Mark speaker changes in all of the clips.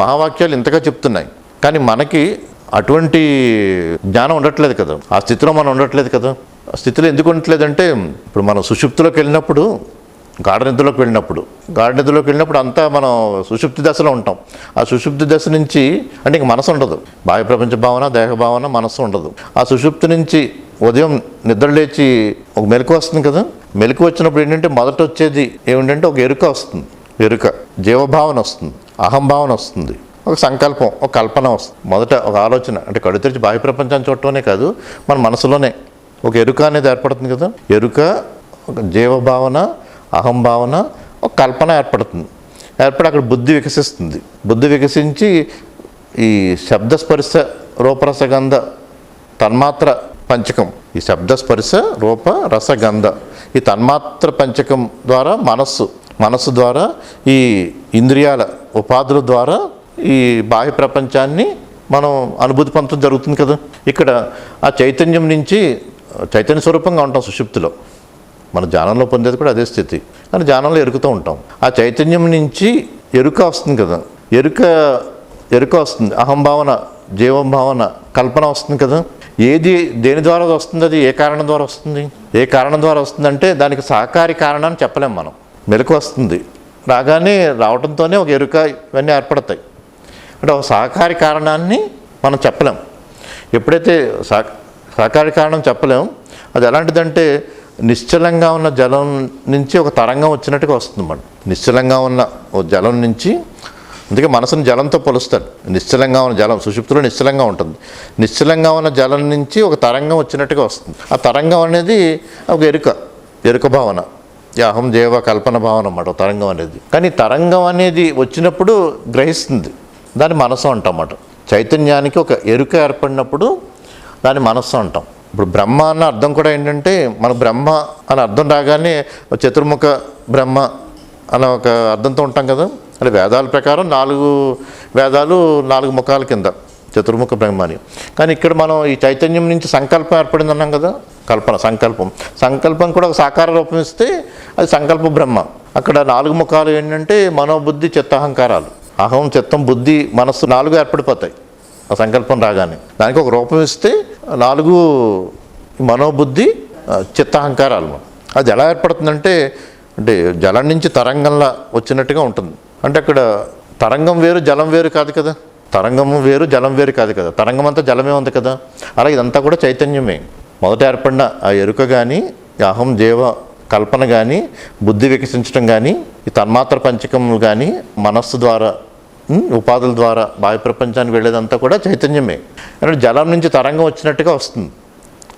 Speaker 1: మహావాక్యాలు ఇంతగా చెప్తున్నాయి. కానీ మనకి అటువంటి జ్ఞానం ఉండట్లేదు కదా. ఆ స్థితిలో మనం ఉండట్లేదు కదా. ఆ స్థితిలో ఎందుకు ఉండట్లేదంటే ఇప్పుడు మనం సుషుప్తిలోకి వెళ్ళినప్పుడు గాఢ నిద్రలోకి వెళ్ళినప్పుడు గాఢ నిద్రలోకి వెళ్ళినప్పుడు అంతా మనం సుషుప్తి దశలో ఉంటాం. ఆ సుషుప్తి దశ నుంచి అంటే ఇంక మనసు ఉండదు. బాహ్య ప్రపంచ భావన దేహ భావన మనసు ఉండదు. ఆ సుషుప్తి నుంచి ఉదయం నిద్ర లేచి ఒక మెలకు వస్తుంది కదా. మెలకు వచ్చినప్పుడు ఏంటంటే మొదట వచ్చేది ఏమిటంటే ఒక ఎరుక వస్తుంది. ఎరుక జీవభావన వస్తుంది. అహంభావన వస్తుంది. ఒక సంకల్పం ఒక కల్పన వస్తుంది. మొదట ఒక ఆలోచన అంటే కడు తెరిచి బాహ్య ప్రపంచాన్ని చూడటమే కాదు మన మనసులోనే ఒక ఎరుక అనేది ఏర్పడుతుంది కదా? ఎరుక ఒక జీవభావన అహంభావన ఒక కల్పన ఏర్పడుతుంది. ఏర్పడి అక్కడ బుద్ధి వికసిస్తుంది. బుద్ధి వికసించి ఈ శబ్దస్పర్శ రూపరసగంధ తన్మాత్ర పంచకం ఈ శబ్దస్పర్శ రూప రసగంధ ఈ తన్మాత్ర పంచకం ద్వారా మనస్సు మనస్సు ద్వారా ఈ ఇంద్రియాల ఉపాధుల ద్వారా ఈ బాహ్య ప్రపంచాన్ని మనం అనుభూతి పొందడం జరుగుతుంది కదా. ఇక్కడ ఆ చైతన్యం నుంచి చైతన్య స్వరూపంగా ఉంటాం సుషుప్తిలో. మన ధ్యానంలో పొందేది కూడా అదే స్థితి. కానీ ధ్యానంలో ఎరుకుతూ ఉంటాం. ఆ చైతన్యం నుంచి ఎరుక వస్తుంది కదా. ఎరుక ఎరుక వస్తుంది. అహంభావన జీవంభావన కల్పన వస్తుంది కదా. ఏది దేని ద్వారా వస్తుంది? అది ఏ కారణం ద్వారా వస్తుంది? ఏ కారణం ద్వారా వస్తుందంటే దానికి సహకారి కారణాన్ని చెప్పలేం మనం. మెలకు వస్తుంది. రాగానే రావడంతోనే ఒక ఎరుక ఇవన్నీ ఏర్పడతాయి. అంటే ఒక సహకారి కారణాన్ని మనం చెప్పలేం. ఎప్పుడైతే సహ సహకారి కారణం చెప్పలేం అది ఎలాంటిదంటే నిశ్చలంగా ఉన్న జలం నుంచి ఒక తరంగం వచ్చినట్టుగా వస్తుంది మనం నిశ్చలంగా ఉన్న ఒక జలం నుంచి అందుకే మనసుని జలంతో పొలుస్తాడు నిశ్చలంగా ఉన్న జలం సుషుప్తిలో నిశ్చలంగా ఉంటుంది. నిశ్చలంగా ఉన్న జలం నుంచి ఒక తరంగం వచ్చినట్టుగా వస్తుంది. ఆ తరంగం అనేది ఒక ఎరుక ఎరుక భావన. అహం దేవ కల్పన భావన అన్నమాట తరంగం అనేది. కానీ తరంగం అనేది వచ్చినప్పుడు గ్రహిస్తుంది. దాని మనసు అంటాం అన్నమాట. చైతన్యానికి ఒక ఎరుక ఏర్పడినప్పుడు దాని మనస్సు అంటాం. ఇప్పుడు బ్రహ్మ అన్న అర్థం కూడా ఏంటంటే మన బ్రహ్మ అని అర్థం రాగానే చతుర్ముఖ బ్రహ్మ అన్న ఒక అర్థంతో ఉంటాం కదా. అంటే వేదాల ప్రకారం నాలుగు వేదాలు నాలుగు ముఖాల కింద చతుర్ముఖ బ్రహ్మ అని. కానీ ఇక్కడ మనం ఈ చైతన్యం నుంచి సంకల్పం ఏర్పడింది అన్నాం కదా. కల్పన సంకల్పం. సంకల్పం కూడా ఒక సాకార రూపం ఇస్తే అది సంకల్ప బ్రహ్మ. అక్కడ నాలుగు ముఖాలు ఏంటంటే మనోబుద్ధి చిత్త అహంకారాలు. అహం చిత్తం బుద్ధి మనస్సు నాలుగు ఏర్పడిపోతాయి ఆ సంకల్పం రాగానే. దానికి ఒక రూపం ఇస్తే నాలుగు మనోబుద్ధి చిత్తహంకారాలు అది ఎలా ఏర్పడుతుందంటే అంటే జలం నుంచి తరంగంలా వచ్చినట్టుగా ఉంటుంది. అంటే అక్కడ తరంగం వేరు జలం వేరు కాదు కదా. తరంగము వేరు జలం వేరు కాదు కదా. తరంగం అంతా జలమే ఉంది కదా. అలా ఇదంతా కూడా చైతన్యమే. మొదట ఏర్పడిన ఆ ఎరుక కానీ అహం జీవ కల్పన కానీ బుద్ధి వికసించడం కానీ ఈ తన్మాత్ర పంచకములు కానీ మనస్సు ద్వారా ఉపాధుల ద్వారా బాహ్య ప్రపంచానికి వెళ్ళేదంతా కూడా చైతన్యమే. అంటే జలం నుంచి తరంగం వచ్చినట్టుగా వస్తుంది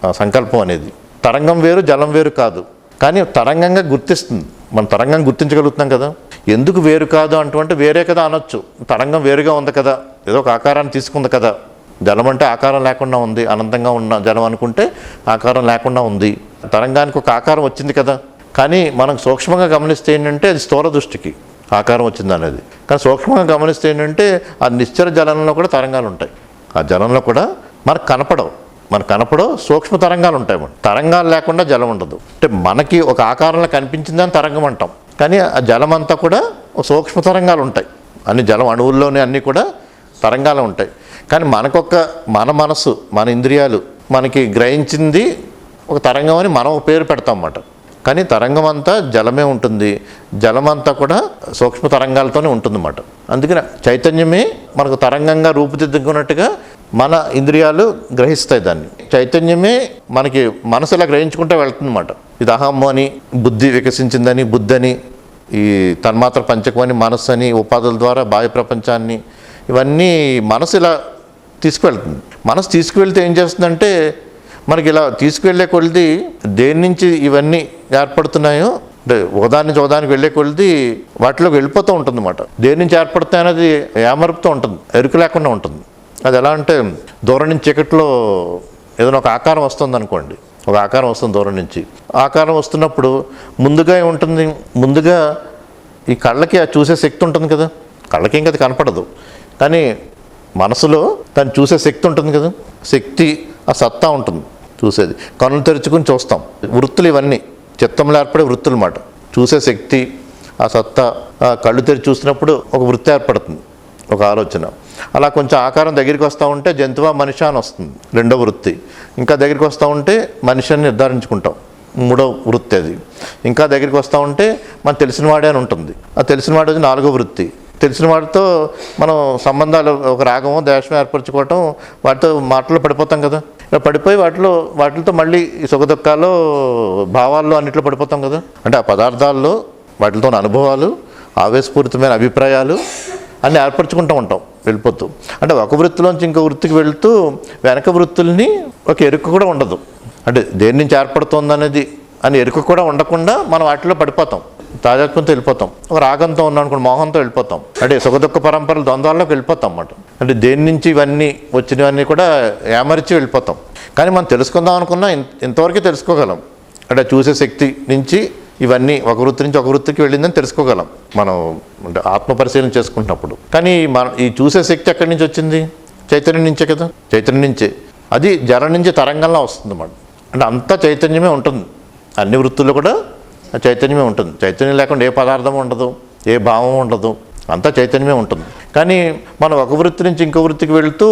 Speaker 1: ఆ సంకల్పం అనేది. తరంగం వేరు జలం వేరు కాదు. కానీ తరంగంగా గుర్తిస్తుంది. మనం తరంగం గుర్తించగలుగుతున్నాం కదా. ఎందుకు వేరు కాదు అంటుంటే వేరే కదా అనొచ్చు. తరంగం వేరుగా ఉంది కదా. ఏదో ఒక ఆకారాన్ని తీసుకుంది కదా. జలం అంటే ఆకారం లేకుండా ఉంది అనంతంగా ఉన్న జలం అనుకుంటే ఆకారం లేకుండా ఉంది. తరంగానికి ఒక ఆకారం వచ్చింది కదా. కానీ మనం సూక్ష్మంగా గమనిస్తే ఏంటంటే అది స్థూల దృష్టికి ఆకారం వచ్చింది అనేది. కానీ సూక్ష్మంగా గమనిస్తే ఏంటంటే ఆ నిశ్చల జలంలో కూడా తరంగాలు ఉంటాయి. ఆ జలంలో కూడా మనకు కనపడవు. మనకు కనపడవు సూక్ష్మ తరంగాలు ఉంటాయి మనం తరంగాలు లేకుండా జలం ఉండదు. అంటే మనకి ఒక ఆకారంలో కనిపించిందని తరంగం అంటాం. కానీ ఆ జలం అంతా కూడా సూక్ష్మ తరంగాలు ఉంటాయి. అన్ని జలం అణువుల్లోనే అన్నీ కూడా తరంగాలు ఉంటాయి. కానీ మనకొక మన మనసు మన ఇంద్రియాలు మనకి గ్రహించింది ఒక తరంగం అని మనం ఒక పేరు పెడతాం అన్నమాట. కానీ తరంగం అంతా జలమే ఉంటుంది. జలం అంతా కూడా సూక్ష్మ తరంగాలతోనే ఉంటుందన్నమాట అందుకని చైతన్యమే మనకు తరంగంగా రూపుదిద్దుకున్నట్టుగా మన ఇంద్రియాలు గ్రహిస్తాయి దాన్ని. చైతన్యమే మనకి మనసు ఇలా గ్రహించుకుంటూ వెళ్తుందన్నమాట ఇది అహం అని బుద్ధి వికసించిందని బుద్ధని ఈ తన్మాత్ర పంచకం అని మనస్సు అని ఉపాధుల ద్వారా బాహ్య ప్రపంచాన్ని ఇవన్నీ మనసు ఇలా తీసుకువెళ్తుంది. మనసు తీసుకువెళ్తే ఏం చేస్తుందంటే మనకి ఇలా తీసుకువెళ్ళే కొలిది దేని నుంచి ఇవన్నీ ఏర్పడుతున్నాయో అంటే ఒకదాని నుంచి ఒకదానికి వెళ్ళే కొలిది వాటిలోకి వెళ్ళిపోతూ ఉంటుంది అనమాట దేని నుంచి ఏర్పడుతాయి అనేది ఏమరుపుతూ ఉంటుంది ఎరుకు లేకుండా ఉంటుంది. అది ఎలా అంటే దూరం నుంచి చీకట్లో ఏదైనా ఒక ఆకారం వస్తుంది అనుకోండి ఒక ఆకారం వస్తుంది దూరం నుంచి. ఆకారం వస్తున్నప్పుడు ముందుగా ఉంటుంది ముందుగా ఈ కళ్ళకి చూసే శక్తి ఉంటుంది కదా. కళ్ళకి ఇంకా అది కనపడదు. కానీ మనసులో దాన్ని చూసే శక్తి ఉంటుంది కదా. శక్తి ఆ సత్తా ఉంటుంది చూసేది. కన్నులు తెరుచుకుని చూస్తాం. వృత్తులు ఇవన్నీ చిత్తంలో ఏర్పడే వృత్తులు మాట చూసే శక్తి ఆ సత్తా ఆ కళ్ళు తెరిచి చూసినప్పుడు ఒక వృత్తి ఏర్పడుతుంది ఒక ఆలోచన. అలా కొంచెం ఆకారం దగ్గరికి వస్తూ ఉంటే జంతువా మనిషి అని వస్తుంది రెండో వృత్తి. ఇంకా దగ్గరికి వస్తూ ఉంటే మనిషిని నిర్ధారించుకుంటాం మూడో వృత్తి అది. ఇంకా దగ్గరికి వస్తూ ఉంటే మనం తెలిసినవాడే అని ఉంటుంది. ఆ తెలిసినవాడు నాలుగో వృత్తి. తెలిసిన వాడితో మనం సంబంధాలు ఒక రాగము ద్వేషం ఏర్పరచుకోవటం వాటితో మాటల్లో పడిపోతాం కదా. ఇలా పడిపోయి వాటిలో వాటితో మళ్ళీ ఈ భావాల్లో అన్నిట్లో పడిపోతాం కదా. అంటే ఆ పదార్థాల్లో వాటితో ఉన్న అనుభవాలు ఆవేశపూరితమైన అభిప్రాయాలు అన్నీ ఏర్పరచుకుంటూ ఉంటాం వెళ్ళిపోతూ. అంటే ఒక వృత్తిలోంచి ఇంకో వృత్తికి వెళుతూ వెనక వృత్తుల్ని ఒక ఎరుక కూడా ఉండదు. అంటే దేని నుంచి ఏర్పడుతుంది అనేది అని ఎరుక కూడా ఉండకుండా మనం వాటిలో పడిపోతాం. తాజాత్వంతో వెళ్ళిపోతాం. ఒక రాగంతో ఉన్నాం అనుకోండి మోహంతో వెళ్ళిపోతాం. అంటే సుఖదుఖ పరంపరలు ద్వంద్వాల్లోకి వెళ్ళిపోతాం అన్నమాట. అంటే దేని నుంచి ఇవన్నీ వచ్చినవన్నీ కూడా ఏమరిచి వెళ్ళిపోతాం. కానీ మనం తెలుసుకుందాం అనుకున్నా ఇంతవరకు ఇంతవరకే తెలుసుకోగలం. అంటే చూసే శక్తి నుంచి ఇవన్నీ ఒక వృత్తి నుంచి ఒక వృత్తికి వెళ్ళిందని తెలుసుకోగలం. మనం అంటే ఆత్మపరిశీలన చేసుకుంటున్నప్పుడు. కానీ మన ఈ చూసే శక్తి ఎక్కడి నుంచి వచ్చింది? చైతన్యం నుంచే కదా? చైతన్యం నుంచే. అది జరం నుంచి తరంగంలో వస్తుంది అన్నమాట అంటే అంతా చైతన్యమే ఉంటుంది. అన్ని వృత్తుల్లో కూడా చైతన్యమే ఉంటుంది. చైతన్యం లేకుండా ఏ పదార్థం ఉండదు ఏ భావం ఉండదు అంతా చైతన్యమే ఉంటుంది. కానీ మనం ఒక వృత్తి నుంచి ఇంకో వృత్తికి వెళుతూ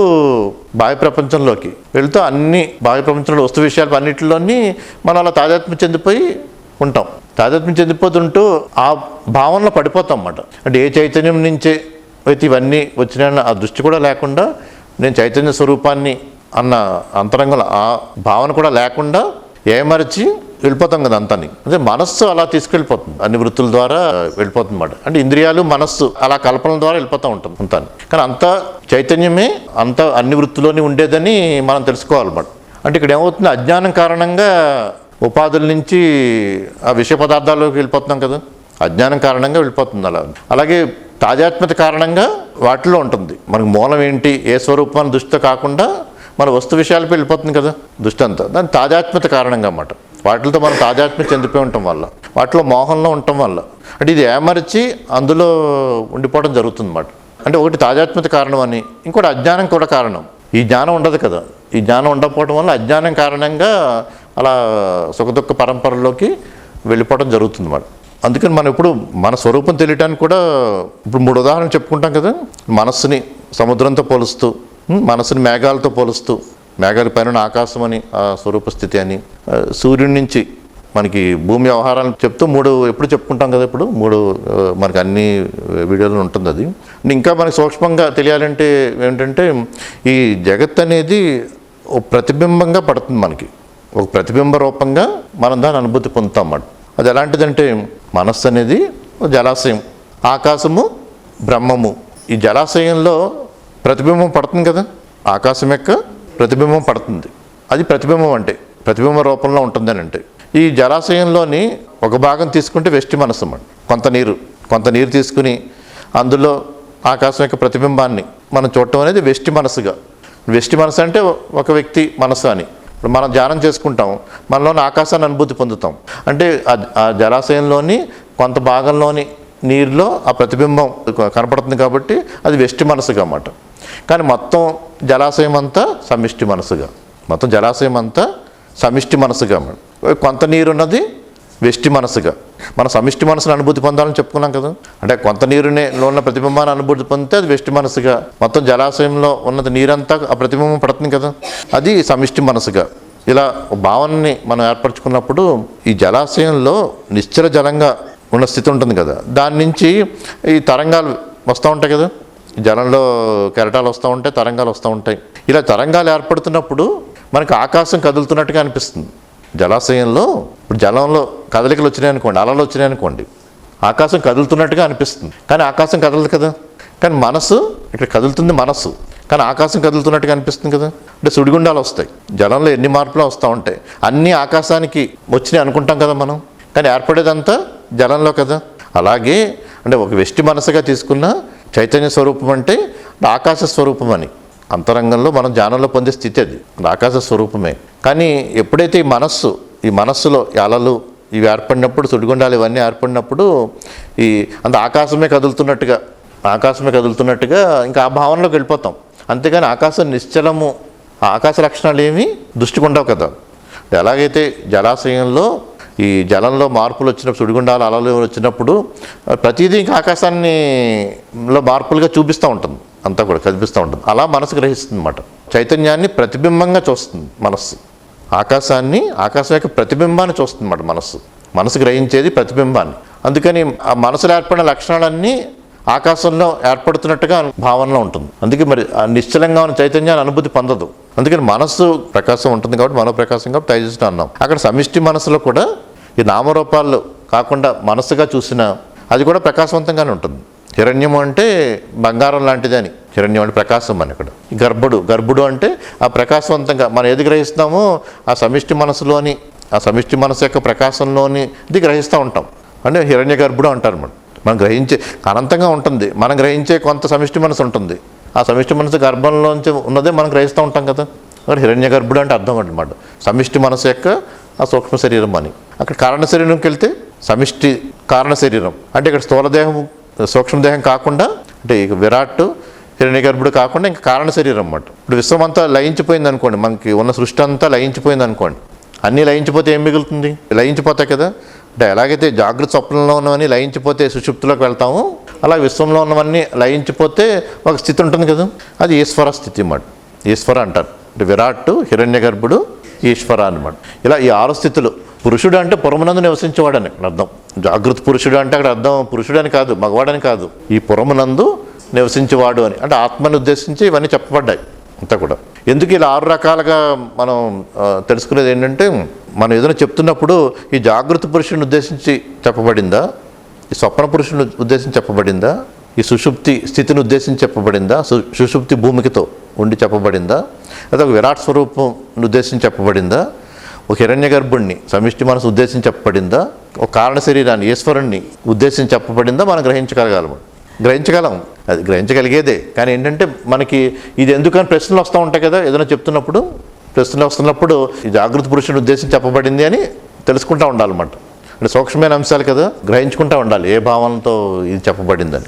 Speaker 1: బాహ్య ప్రపంచంలోకి వెళ్తూ అన్ని బాహ్య ప్రపంచంలో వస్తు విషయాలు అన్నింటిలోని మనం అలా తాదాత్మ్యం చెందిపోయి ఉంటాం. తాదాత్మ్యం చెందిపోతుంటూ ఆ భావనలో పడిపోతాం అన్నమాట. అంటే ఏ చైతన్యం నుంచే అయితే ఇవన్నీ వచ్చినాయన్న ఆ దృష్టి కూడా లేకుండా నేను చైతన్య స్వరూపాన్ని అన్న అంతరంగంలో ఆ భావన కూడా లేకుండా ఏమరిచి వెళ్ళిపోతాం కదా అంతాని. అంటే మనస్సు అలా తీసుకెళ్ళిపోతుంది. అన్ని వృత్తుల ద్వారా వెళ్ళిపోతుంది అన్నమాట. అంటే ఇంద్రియాలు మనస్సు అలా కల్పనల ద్వారా వెళ్ళిపోతూ ఉంటుంది అంతాని. కానీ అంత చైతన్యమే అంత అన్ని వృత్తిలోనే ఉండేదని మనం తెలుసుకోవాలన్నమాట. అంటే ఇక్కడ ఏమవుతుంది? అజ్ఞానం కారణంగా ఉపాధుల నుంచి ఆ విషయ పదార్థాల్లోకి వెళ్ళిపోతున్నాం కదా. అజ్ఞానం కారణంగా వెళ్ళిపోతుంది అలా. అలాగే తాజాత్మ్యత కారణంగా వాటిలో ఉంటుంది. మనకు మూలం ఏంటి? ఏ స్వరూపాన్ని దృష్టితో కాకుండా మన వస్తు విషయాలపై వెళ్ళిపోతుంది కదా దృష్టి అంతా. దాని తాజాత్మ్యత కారణంగా అన్నమాట. వాటితో మనం తాజాత్మ్యత చెందిపోయి ఉండటం వల్ల వాటిలో మోహంలో ఉండటం వల్ల. అంటే ఇది ఏమరిచి అందులో ఉండిపోవడం జరుగుతుంది అన్నమాట అంటే ఒకటి తాజాత్మ్యత కారణం అని ఇంకోటి అజ్ఞానం కూడా కారణం. ఈ జ్ఞానం ఉండదు కదా. ఈ జ్ఞానం ఉండకపోవడం వల్ల అజ్ఞానం కారణంగా అలా సుఖదుఖ పరంపరలోకి వెళ్ళిపోవడం జరుగుతుంది మాట అందుకని మనం ఇప్పుడు మన స్వరూపం తెలియటానికి కూడా ఇప్పుడు మూడు ఉదాహరణలు చెప్పుకుంటాం కదా మనస్సుని సముద్రంతో పోలుస్తూ మనసుని మేఘాలతో పోలుస్తూ మేఘాల పైన ఆకాశం అని ఆ స్వరూప స్థితి అని సూర్యుడి నుంచి మనకి భూమి వ్యవహారాలు చెప్తూ మూడు ఎప్పుడు చెప్పుకుంటాం కదా ఇప్పుడు? మూడు మనకి అన్ని వీడియోలు ఉంటుంది అది. ఇంకా మనకి సూక్ష్మంగా తెలియాలంటే ఏంటంటే ఈ జగత్ అనేది ఒక ప్రతిబింబంగా పడుతుంది మనకి. ఒక ప్రతిబింబ రూపంగా మనం దాని అనుభూతి పొందుతాం అన్నమాట. అది ఎలాంటిదంటే మనస్సు అనేది జలాశయం ఆకాశము బ్రహ్మము. ఈ జలాశయంలో ప్రతిబింబం పడుతుంది కదా? ఆకాశం యొక్క ప్రతిబింబం పడుతుంది. అది ప్రతిబింబం అంటే ప్రతిబింబ రూపంలో ఉంటుందని అంటే. ఈ జలాశయంలోని ఒక భాగం తీసుకుంటే వెస్ట్ మనస్సు అండి కొంత నీరు కొంత నీరు తీసుకుని అందులో ఆకాశం యొక్క ప్రతిబింబాన్ని మనం చూడటం అనేది వెష్టి మనసుగా వెష్టి మనసు అంటే ఒక వ్యక్తి మనసు అని. ఇప్పుడు మనం ధ్యానం చేసుకుంటాం మనలోని ఆకాశాన్ని అనుభూతి పొందుతాం. అంటే ఆ- ఆ జలాశయంలోని కొంత భాగంలోని నీరులో ఆ ప్రతిబింబం కనపడుతుంది కాబట్టి అది వెష్టి మనసుగా అన్నమాట. కానీ మొత్తం జలాశయం అంతా సమిష్టి మనసుగా. మొత్తం జలాశయం అంతా సమిష్టి మనసుగా కొంత నీరు ఉన్నది వెష్టి మనసుగా. మన సమిష్టి మనసును అనుభూతి పొందాలని చెప్పుకున్నాం కదా. అంటే కొంత నీరునే లో ఉన్న ప్రతిబింబాన్ని అనుభూతి పొందితే అది వెష్టి మనసుగా. మొత్తం జలాశయంలో ఉన్నది నీరంతా ఆ ప్రతిబింబం పడుతుంది కదా. అది సమిష్టి మనసుగా. ఇలా భావనని మనం ఏర్పరచుకున్నప్పుడు ఈ జలాశయంలో నిశ్చల జలంగా ఉన్న స్థితి ఉంటుంది కదా. దాని నుంచి ఈ తరంగాలు వస్తూ ఉంటాయి కదా. జలంలో కెరటాలు వస్తూ ఉంటాయి తరంగాలు వస్తూ ఉంటాయి. ఇలా తరంగాలు ఏర్పడుతున్నప్పుడు మనకు ఆకాశం కదులుతున్నట్టుగా అనిపిస్తుంది. జలాశయంలో ఇప్పుడు జలంలో కదలికలు వచ్చినాయి అనుకోండి అలలు వచ్చినాయి అనుకోండి ఆకాశం కదులుతున్నట్టుగా అనిపిస్తుంది. కానీ ఆకాశం కదలదు కదా. కానీ మనసు ఇక్కడ కదులుతుంది మనస్సు కానీ ఆకాశం కదులుతున్నట్టుగా అనిపిస్తుంది కదా. అంటే సుడిగుండాలు వస్తాయి. జలంలో ఎన్ని మార్పులు వస్తూ ఉంటాయి. అన్నీ ఆకాశానికి వచ్చినాయి అనుకుంటాం కదా మనం. కానీ ఏర్పడేదంతా జలంలో కదా. అలాగే అంటే ఒక వెష్టి మనసుగా తీసుకున్న చైతన్య స్వరూపం అంటే ఆకాశ స్వరూపం అని. అంతరంగంలో మనం ధ్యానంలో పొందే స్థితి అది. ఆకాశ స్వరూపమే. కానీ ఎప్పుడైతే ఈ మనస్సు ఈ మనస్సులో ఈ అలలు ఇవి ఏర్పడినప్పుడు సుడిగుండాలు ఇవన్నీ ఏర్పడినప్పుడు ఈ అంత ఆకాశమే కదులుతున్నట్టుగా ఆకాశమే కదులుతున్నట్టుగా ఇంకా ఆ భావనలోకి వెళ్ళిపోతాం. అంతేగాని ఆకాశం నిశ్చలము ఆకాశ లక్షణాలు ఏమి దృష్టికి ఉండవు కదా. ఎలాగైతే జలాశయంలో ఈ జలంలో మార్పులు వచ్చినప్పుడు సుడిగుండాలు అలలు వచ్చినప్పుడు ప్రతిదీ ఇంకా ఆకాశాన్ని లో మార్పులుగా చూపిస్తూ ఉంటుంది. అంతా కూడా కనిపిస్తూ ఉంటుంది. అలా మనసు గ్రహిస్తుంది అన్నమాట చైతన్యాన్ని ప్రతిబింబంగా చూస్తుంది మనస్సు. ఆకాశాన్ని ఆకాశం యొక్క ప్రతిబింబాన్ని చూస్తుంది అన్నమాట మనస్సు. మనసు గ్రహించేది ప్రతిబింబాన్ని. అందుకని ఆ మనసులో ఏర్పడిన లక్షణాలన్నీ ఆకాశంలో ఏర్పడుతున్నట్టుగా భావనలో ఉంటుంది. అందుకే మరి ఆ నిశ్చలంగా ఉన్న చైతన్యాన్ని అనుభూతి పొందదు. అందుకని మనస్సు ప్రకాశం ఉంటుంది కాబట్టి మనో ప్రకాశం కాబట్టి తేజస్సు అన్నాం. అక్కడ సమిష్టి మనసులో కూడా ఈ నామరూపాలు కాకుండా మనస్సుగా చూసిన అది కూడా ప్రకాశవంతంగానే ఉంటుంది. హిరణ్యము అంటే బంగారం లాంటిది అని. హిరణ్యం అంటే ప్రకాశం అని ఇక్కడ ఈ గర్భుడు గర్భుడు అంటే ఆ ప్రకాశవంతంగా మనం ఏది గ్రహిస్తామో ఆ సమిష్టి మనసులోని ఆ సమిష్టి మనసు యొక్క ప్రకాశంలోని ఇది గ్రహిస్తూ ఉంటాం. అంటే హిరణ్య గర్భుడు అంటారు మనం మనం గ్రహించే అనంతంగా ఉంటుంది. మనం గ్రహించే కొంత సమిష్టి మనసు ఉంటుంది. ఆ సమిష్టి మనసు గర్భంలోంచి ఉన్నదే మనం గ్రహిస్తూ ఉంటాం కదా. అక్కడ హిరణ్య గర్భుడు అంటే అర్థం అనమాట సమిష్టి మనసు యొక్క ఆ సూక్ష్మ శరీరం అని. అక్కడ కారణ శరీరంకి వెళ్తే సమిష్టి కారణ శరీరం. అంటే ఇక్కడ స్థూలదేహం సూక్ష్మదేహం కాకుండా అంటే ఇక విరాట్ హిరణ్య గర్భుడు కాకుండా ఇంకా కారణ శరీరం అన్నమాట. ఇప్పుడు విశ్వం అంతా లయించిపోయింది అనుకోండి. మనకి ఉన్న సృష్టి అంతా లయించిపోయింది అనుకోండి. అన్నీ లయించిపోతే ఏం మిగులుతుంది? లయించిపోతాయి కదా. అంటే ఎలాగైతే జాగ్రత్త స్వప్నంలో ఉన్నవన్నీ లయించిపోతే సుషుప్తిలోకి వెళ్తాము అలా విశ్వంలో ఉన్నవన్నీ లయించిపోతే ఒక స్థితి ఉంటుంది కదా. అది ఈశ్వర స్థితి అన్నమాట. ఈశ్వర అంటారు. అంటే విరాట్ హిరణ్య గర్భుడు ఈశ్వర అనమాట ఇలా ఈ ఆరు స్థితులు. పురుషుడు అంటే పురమునందు నివసించేవాడని అక్కడ అర్థం. జాగృత పురుషుడు అంటే అక్కడ అర్థం పురుషుడు అని కాదు మగవాడని కాదు. ఈ పురమునందు నివసించేవాడు అని. అంటే ఆత్మను ఉద్దేశించి ఇవన్నీ చెప్పబడ్డాయి అంతా కూడా. ఎందుకు ఇలా ఆరు రకాలుగా మనం తెలుసుకునేది ఏంటంటే మనం ఏదైనా చెప్తున్నప్పుడు ఈ జాగృత పురుషుని ఉద్దేశించి చెప్పబడిందా? ఈ స్వప్న పురుషుని ఉద్దేశించి చెప్పబడిందా? ఈ సుషుప్తి స్థితిని ఉద్దేశించి చెప్పబడిందా? సు- సుషుప్తి భూమికతో ఉండి చెప్పబడిందా? లేదా ఒక విరాట్ స్వరూపం ఉద్దేశించి చెప్పబడిందా? ఒక హిరణ్య గర్భుణ్ణి సమిష్టి మనసు ఉద్దేశించి చెప్పబడిందా? ఒక కారణ శరీరాన్ని ఈశ్వరుణ్ణి ఉద్దేశించి చెప్పబడిందా? మనం గ్రహించగలగాలి గ్రహించగలం. అది గ్రహించగలిగేదే. కానీ ఏంటంటే మనకి ఇది ఎందుకని ప్రశ్నలు వస్తూ ఉంటాయి కదా? ఏదైనా చెప్తున్నప్పుడు ప్రశ్నలు వస్తున్నప్పుడు ఈ జాగృత పురుషుని ఉద్దేశించి చెప్పబడింది అని తెలుసుకుంటూ ఉండాలన్నమాట. అంటే సూక్ష్మమైన అంశాలు కదా గ్రహించుకుంటూ ఉండాలి ఏ భావనతో ఇది చెప్పబడిందని.